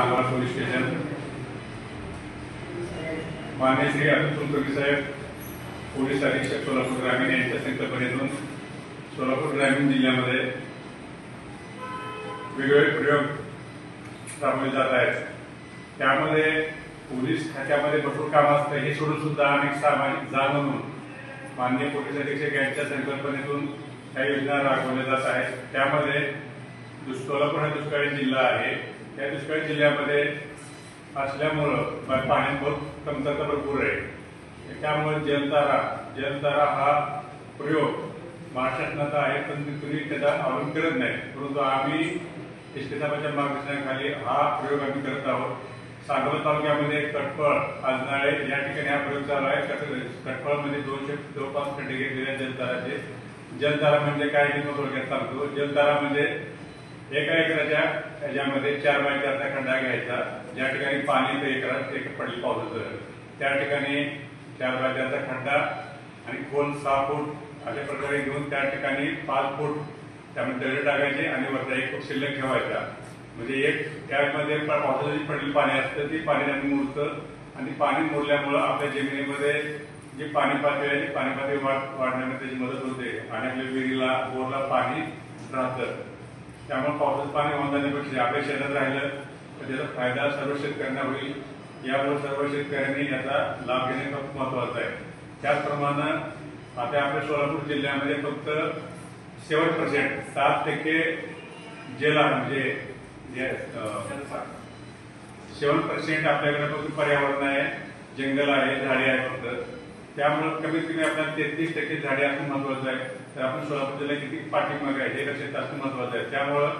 सांगा police station. मान्य श्री अतुल कुलकर्णी साहेब पोलीस अधीक्षक सोलापूर ग्रामीण यांच्या संकल्पनेतून सोलापूर ग्रामीण जिल्ह्यामध्ये वेगवेगळे प्रयोग राबवले जात आहेत. त्यामध्ये पोलीस खात्यामध्ये भरपूर काम असतं हे सोडून सुद्धा अनेक सामाजिक जाण म्हणून माननीय पोलीस अधीक्षक यांच्या संकल्पनेतून ह्या योजना राबवल्या जात आहेत. त्यामध्ये सोलापूर हा दुष्काळी जिल्हा आहे. त्या दुष्काळी जिल्ह्यामध्ये असल्यामुळं पाण्यात बहुत कमतरता भरपूर आहे. त्यामुळे जलतारा जलतारा हा प्रयोग महाराष्ट्रात आहे पण तुम्ही त्याचा अवलंब करत नाही. परंतु आम्ही एस मार्गदर्शनाखाली हा प्रयोग आम्ही करत आहोत. सांगोला तालुक्यामध्ये कटफळ आजनाळे या ठिकाणी हा प्रयोग चालू आहे. कट- कटफळमध्ये दोनशे जवळपास खड्डे घेतलेले जलताराचे. जलतारा म्हणजे काय हे मी थोडक्यात सांगतो. जलतारा म्हणजे एका एकराच्या ह्याच्यामध्ये चार बाय चारचा खंडा घ्यायचा. ज्या ठिकाणी पाणी ते एकरात एक पडली पावसाचं त्या ठिकाणी चार बाय चारचा खंडा आणि खोल सहा फूट अशा प्रकारे घेऊन त्या ठिकाणी पाच फूट त्यामध्ये दगड टाकायचे आणि वरचा एक फूट शिल्लक ठेवायचा. म्हणजे एक त्यामध्ये पावसाचं जी पडलेलं पाणी असतं ते पाणी त्यामध्ये मुरतं आणि पाणी मुरल्यामुळं आपल्या जमिनीमध्ये जी पाणी पातळी आहे ती पाणी पातळी वाढ वाढण्यामध्ये त्याची मदत होते. आणि आपल्या विहिरीला बोरला पाणी राहतं. त्यामुळे पावसाचं पाणी वाहून जाण्यापेक्षा आपल्या शेतात राहिलं तर त्याचा फायदा सर्व शेतकऱ्यांना होईल. यामुळे सर्व शेतकऱ्यांनी याचा लाभ घेणे खूप महत्वाचं आहे. त्याचप्रमाणे आता आपल्या सोलापूर जिल्ह्यामध्ये फक्त सेवन पर्सेंट सात टक्के जेला म्हणजे जे, सेवन पर्सेंट आपल्याकडे फक्त पर्यावरण आहे जंगल आहे झाडे आहे फक्त. त्यामुळे कमीत कमी आपल्याला तेहतीस टक्के झाडे असणं महत्वाचं आहे. तर आपण सोलापूर जिल्ह्यात किती पाठीमागे आहे हे लक्षात असणं महत्वाचं आहे. त्यामुळं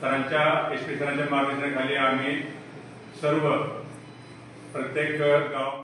सरांच्या एस पी सरांच्या मार्गदर्शनाखाली आम्ही सर्व प्रत्येक गाव